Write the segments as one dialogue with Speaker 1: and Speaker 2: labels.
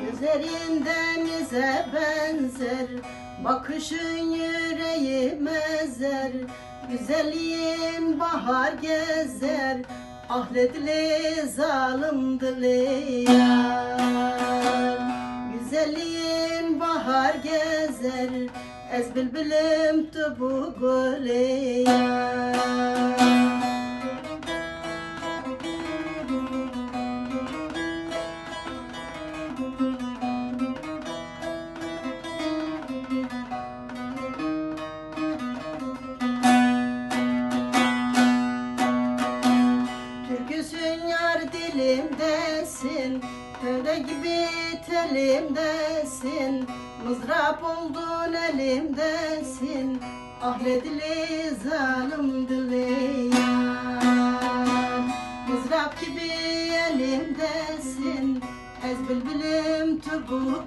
Speaker 1: Gözlerinden benzer Bakışın yüreğime zer Güzelliğin bahar gezer Ahledili zalim dileyar Güzelliğin bahar gezer Ez bilbilim tubu güleyar dilimdesin Tövbe gibi telimdesin. Mızrap oldun elimdesin. Ahledili zalim dili yar Mızrap gibi elimdesin. Ez bülbülüm tubu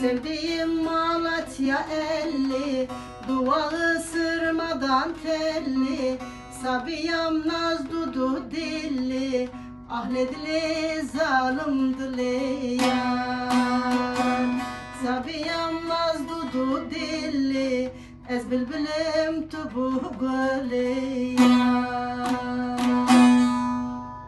Speaker 1: Sevdiğim Malatya elli Dualı sırmadan telli. Sabiyam naz dudu dilli Ahledili zalim dili yar Sabiyam naz dudu dilli Ez bülbülüm tubu gülü yar